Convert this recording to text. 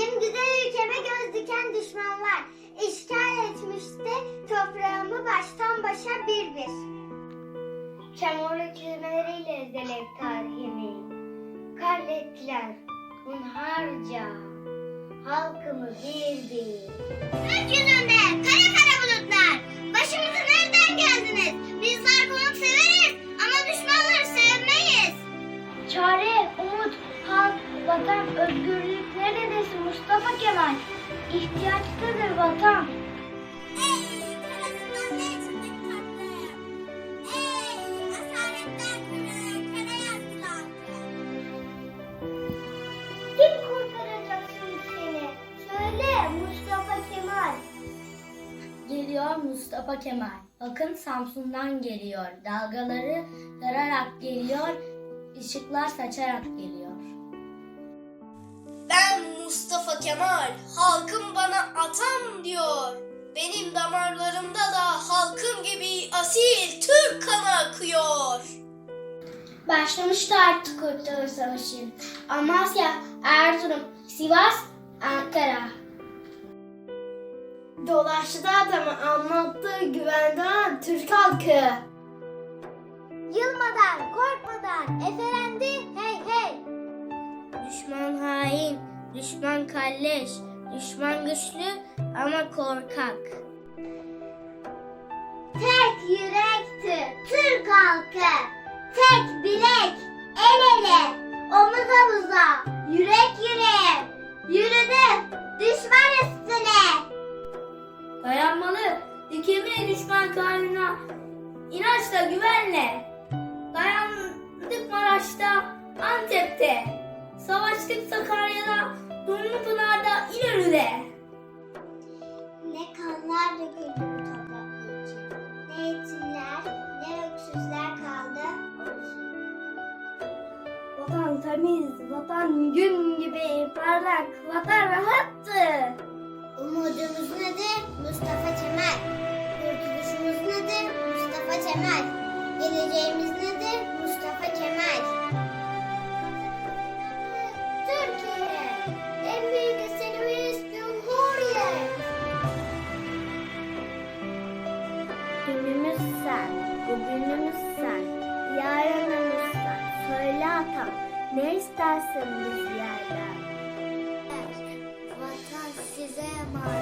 Benim güzel ülkeme göz diken düşmanlar işgal etmişti toprağımı baştan başa bir bir. Çamurlu kelimeleriyle ezdelek tarihimi. Katlettiler hunharca halkımı bir bir. Kara umut, halk, vatan, özgürlük neredesin Mustafa Kemal? İhtiyaçtadır vatan. Geliyor Mustafa Kemal. Bakın Samsun'dan geliyor. Dalgaları yararak geliyor. Işıklar saçarak geliyor. Ben Mustafa Kemal, halkım bana atam diyor. Benim damarlarımda da halkım gibi asil Türk kanı akıyor. Başlamıştı artık Kurtuluş Savaşı. Amasya, Erzurum, Sivas, Ankara. Dolaştı adamı anlattı güvenden Türk halkı. Efendi hey hey. Düşman hain, düşman kalleş, düşman güçlü ama korkak. Tek yürekti Türk halkı. Tek bilek, el ele, omuz omuza, yürek yüreğe. Yürüdü düşman üstüne. Dayanmalı, dikilmeye düşman karnına, inançla güvenle. Dayandık Maraş'ta, Antep'te, savaştık Sakarya'da, Dumlupınar'da, İnönü'de. Ne kanlar döküldü bu toprak için. Ne yetimler, ne öksüzler kaldı olsun. Vatan temiz, vatan gün gibi parlak, vatan rahattı. Umudumuz nedir? Mustafa Kemal. Kurtuluşumuz nedir? Mustafa Kemal. Geleceğimiz nedir? Günümüz sen, bugünümüz sen, yarınımız sen. Söyle atam, ne istersin biz yerden? Vatan size emanet.